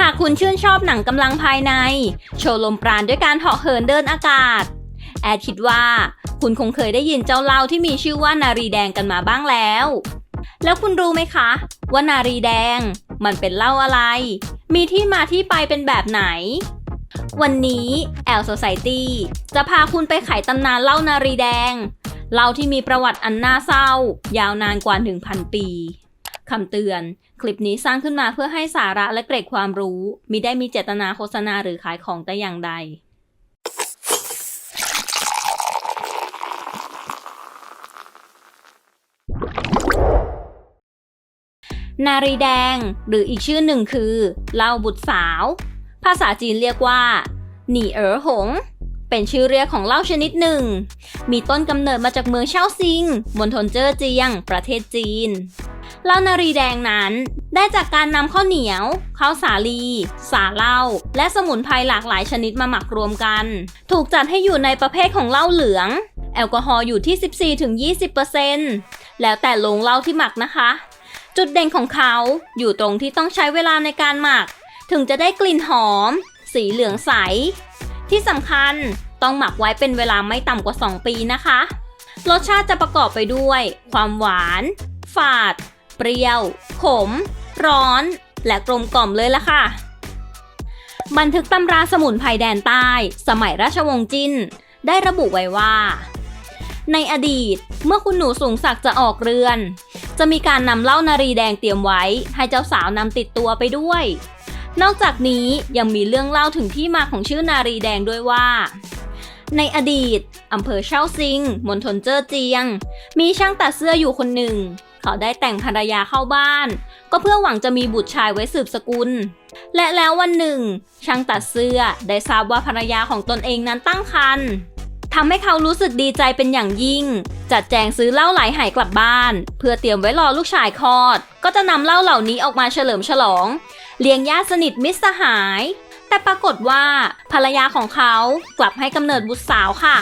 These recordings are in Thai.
หากคุณชื่นชอบหนังกำลังภายใน โชว์ลมปราณด้วยการเหาะเหินเดินอากาศ แอดคิดว่า คุณคงเคยได้ยินเจ้าเล่าที่มีชื่อว่านารีแดงกันมาบ้างแล้ว แล้วคุณรู้ไหมคะ ว่านารีแดง มันเป็นเล่าอะไร มีที่มาที่ไปเป็นแบบไหน วันนี้แอล Society จะพาคุณไปไขตำนานเล่านารีแดงเล่าที่มีประวัติอันน่าเศร้า ยาวนานกว่า 1,000 ปี คำเตือน คลิปนี้สร้างขึ้นมาเพื่อให้สาระและเกร็ดความรู้ มิได้มีเจตนาโฆษณาหรือขายของแต่อย่างใด นารีแดง หรืออีกชื่อหนึ่งคือเล่าบุตรสาว ภาษาจีนเรียกว่า หนีเอ๋อหงเป็นชื่อเรียกของเหล้าชนิดหนึ่ง มีต้นกำเนิดมาจากเมืองเช่าซิง มณฑลเจ้อเจียง ประเทศจีน เหล้านารีแดงนั้น ได้จากการนำข้าวเหนียวข้าวสาลี สาเหล้าและสมุนไพรหลากหลายชนิดมาหมักรวมกัน ถูกจัดให้อยู่ในประเภทของเหล้าเหลือง แอลกอฮอล์อยู่ที่ 14-20%แล้วแต่โรงเหล้าที่หมักนะคะ จุดเด่นของเขาอยู่ตรงที่ต้องใช้เวลาในการหมัก ถึงจะได้กลิ่นหอม สีเหลืองใส ที่สำคัญต้องหมักไว้เป็นเวลาไม่ต่ำกว่า 2 ปีนะคะ รสชาติจะประกอบไปด้วย ความหวาน ฝาด ปรี้ยว ขม ร้อน และกลมกล่อมเลยล่ะค่ะ บันทึกตำราสมุนไพรแดนใต้ สมัยราชวงศ์จิน ได้ระบุไว้ว่า ในอดีตเมื่อคุณหนูสูงศักดิ์จะออกเรือน จะมีการนำเหล้านารีแดงเตรียมไว้ ให้เจ้าสาวนำติดตัวไปด้วย นอกจากนี้ยังมีเรื่องเล่าถึงที่มาของชื่อนารีแดงด้วยว่าในอดีต อำเภอเช่าซิง มณฑลเจ้อเจียง มีช่างตัดเสื้ออยู่คนหนึ่ง เขาได้แต่งภรรยาเข้าบ้าน ก็เพื่อหวังจะมีบุตรชายไว้สืบสกุล และแล้ววันหนึ่ง ช่างตัดเสื้อได้ทราบว่าภรรยาของตนเองนั้นตั้งครรภ์ทำให้เขารู้สึกดีใจเป็นอย่างยิ่ง จัดแจงซื้อเหล้าไหลายไหายกลับบ้าน เพื่อเตรียมไว้รอลูกชายคลอด ก็จะนำเหล้าเหล่านี้ออกมาเฉลิมฉลอง เลี้ยงญาติสนิทมิตรสหาย แต่ปรากฏว่าภรรยาของเขากลับให้กำเนิดบุตรสาวค่ะ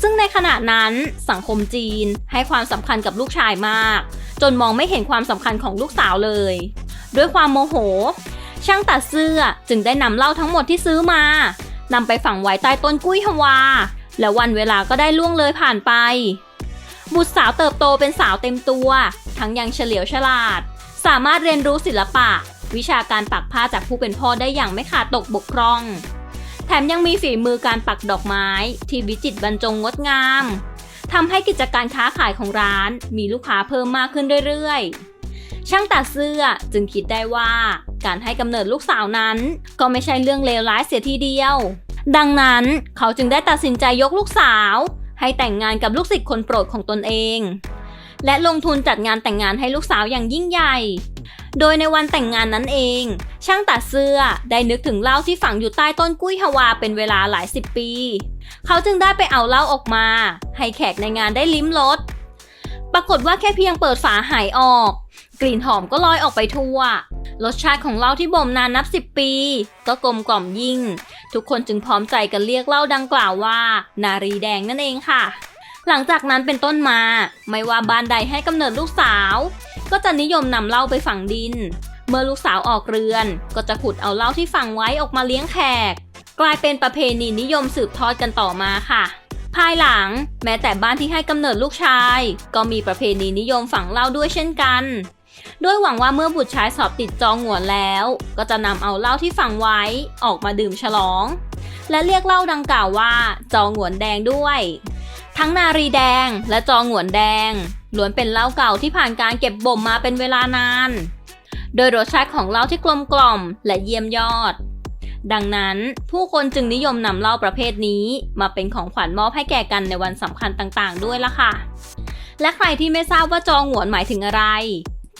ซึ่งในขณะนั้นสังคมจีนให้ความสำคัญกับลูกชายมาก จนมองไม่เห็นความสำคัญของลูกสาวเลย ด้วยความโมโห ช่างตัดเสื้อจึงได้นำเหล้าทั้งหมดที่ซื้อมานำไปฝังไว้ใต้ต้นกุ้ยฮวา และวันเวลาก็ได้ล่วงเลยผ่านไป บุตรสาวเติบโตเป็นสาวเต็มตัว ทั้งยังเฉลียวฉลาด สามารถเรียนรู้ศิลปะ วิชาการปักผ้าจากผู้เป็นพ่อได้อย่างไม่ขาดตกบกพร่อง แถมยังมีฝีมือการปักดอกไม้ ที่วิจิตรบรรจงงดงามทำให้กิจการค้าขายของร้าน มีลูกค้าเพิ่มมากขึ้นเรื่อยๆ ช่างตัดเสื้อจึงคิดได้ว่าการให้กำเนิดลูกสาวนั้น ก็ไม่ใช่เรื่องเลวร้ายเสียทีเดียว ดังนั้นเขาจึงได้ตัดสินใจยกลูกสาว ให้แต่งงานกับลูกศิษย์คนโปรดของตนเอง และลงทุนจัดงานแต่งงานให้ลูกสาวอย่างยิ่งใหญ่ โดยในวันแต่งงานนั้นเอง ช่างตัดเสื้อได้นึกถึงเหล้าที่ฝังอยู่ใต้ต้นกุ้ยฮวาเป็นเวลาหลายสิบปี เขาจึงได้ไปเอาเหล้าออกมา ให้แขกในงานได้ลิ้มรสปรากฏว่าแค่เพียงเปิดฝาหายออก กลิ่นหอมก็ลอยออกไปทั่ว รสชาติของเหล้าที่บ่มนานนับสิบปี ก็กลมกล่อมยิ่ง ทุกคนจึงพร้อมใจกันเรียกเหล้าดังกล่าวว่า นารีแดงนั่นเองค่ะ หลังจากนั้นเป็นต้นมา ไม่ว่าบ้านใดให้กำเนิดลูกสาว ก็จะนิยมนำเหล้าไปฝังดิน เมื่อลูกสาวออกเรือน ก็จะขุดเอาเหล้าที่ฝังไว้ออกมาเลี้ยงแขก กลายเป็นประเพณีนิยมสืบทอดกันต่อมาค่ะ ภายหลังแม้แต่บ้านที่ให้กำเนิดลูกชาย ก็มีประเพณีนิยมฝังเหล้าด้วยเช่นกันด้วยหวังว่าเมื่อบุตรชายสอบติดจองหัวแล้ว ก็จะนำเอาเหล้าที่ฝังไว้ออกมาดื่มฉลอง และเรียกเหล้าดังกล่าวว่า จองหวนแดงด้วย ทั้งนารีแดงและจองหวนแดง ล้วนเป็นเหล้าเก่าที่ผ่านการเก็บบ่มมาเป็นเวลานาน โดยรสชาติของเหล้าที่กลมกล่อมและเยี่ยมยอด ดังนั้นผู้คนจึงนิยมนำเหล้าประเภทนี้ มาเป็นของขวัญมอบให้แก่กันในวันสำคัญต่างๆ ด้วยล่ะค่ะ และใครที่ไม่ทราบว่าจองหวนหมายถึงอะไร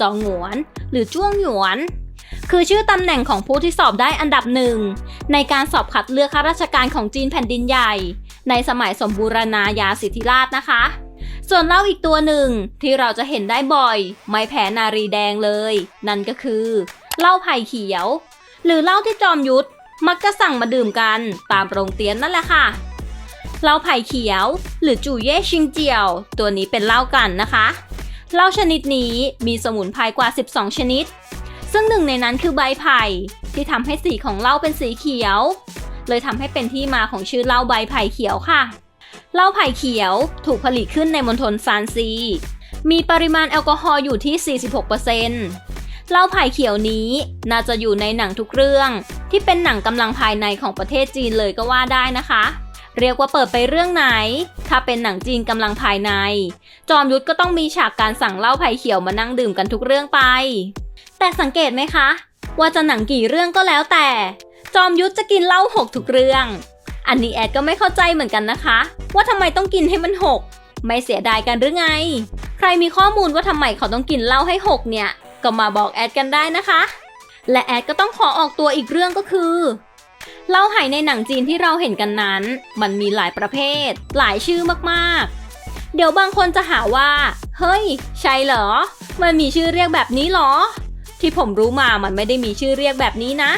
จองหวน หรือจ้วงหยวน คือชื่อตำแหน่งของผู้ที่สอบได้อันดับหนึ่งในการสอบคัดเลือกข้าราชการของจีนแผ่นดินใหญ่ ในสมัยสมบูรณาญาสิทธิราชนะคะ ส่วนเหล้าอีกตัวหนึ่งที่เราจะเห็นได้บ่อย ไม่แพ้นารีแดงเลย นั่นก็คือเหล้าไผ่เขียว หรือเหล้าที่จอมยุทธมักจะสั่งมาดื่มกันตามโรงเตียนนั่นแหละค่ะเหล้าไผ่เขียว หรือจู่เย่ชิงเจียว ตัวนี้เป็นเหล้ากันนะคะเหล้าชนิดนี้มีสมุนไพรกว่า 12 ชนิด ซึ่งหนึ่งในนั้นคือใบไผ่ที่ทำให้สีของเหล้าเป็นสีเขียว เลยทำให้เป็นที่มาของชื่อเหล้าใบไผ่เขียวค่ะ เหล้าไผ่เขียวถูกผลิตขึ้นในมณฑลซานซี มีปริมาณแอลกอฮอล์อยู่ที่ 46%เหล้าไผ่เขียวนี้น่าจะอยู่ในหนังทุกเรื่อง ที่เป็นหนังกำลังภายในของประเทศจีนเลยก็ว่าได้นะคะ เรียกว่าเปิดไปเรื่องไหน ถ้าเป็นหนังจีนกำลังภายใน จอมยุทธก็ต้องมีฉากการสั่งเหล้าไผ่เขียวมานั่งดื่มกันทุกเรื่องไป แต่สังเกตไหมคะ ว่าจะหนังกี่เรื่องก็แล้วแต่ จอมยุทธจะกินเหล้าหกทุกเรื่อง อันนี้แอดก็ไม่เข้าใจเหมือนกันนะคะ ว่าทำไมต้องกินให้มันหกไม่เสียดายกันหรือไง ใครมีข้อมูลว่าทำไมเขาต้องกินเหล้าให้หกเนี่ย ก็มาบอกแอดกันได้นะคะ และแอดก็ต้องขอออกตัวอีกเรื่องก็คือเหล้าไหในหนังจีนที่เราเห็นกันนั้น มันมีหลายประเภท หลายชื่อมากๆ เดี๋ยวบางคนจะหาว่า เฮ้ย ใช่เหรอ มันมีชื่อเรียกแบบนี้เหรอ ที่ผมรู้มามันไม่ได้มีชื่อเรียกแบบนี้นะ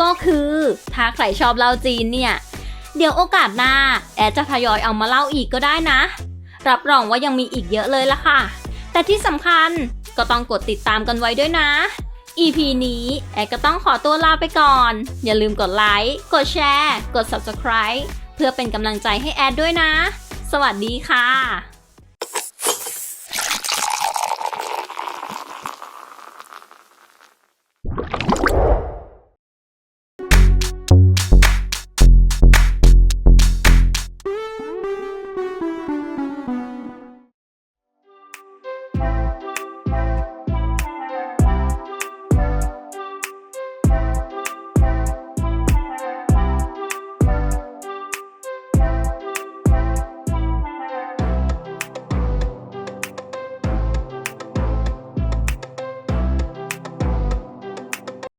ก็คือถ้าใครชอบเหล้าจีนเนี่ย เดี๋ยวโอกาสหน้าแอดจะทยอยเอามาเล่าอีกก็ได้นะ รับรองว่ายังมีอีกเยอะเลยละค่ะ แต่ที่สำคัญก็ต้องกดติดตามกันไว้ด้วยนะ EP นี้แอดก็ต้องขอตัวลาไปก่อน อย่าลืมกดไลค์ กดแชร์ กด Subscribe เพื่อเป็นกำลังใจให้แอดด้วยนะ สวัสดีค่ะ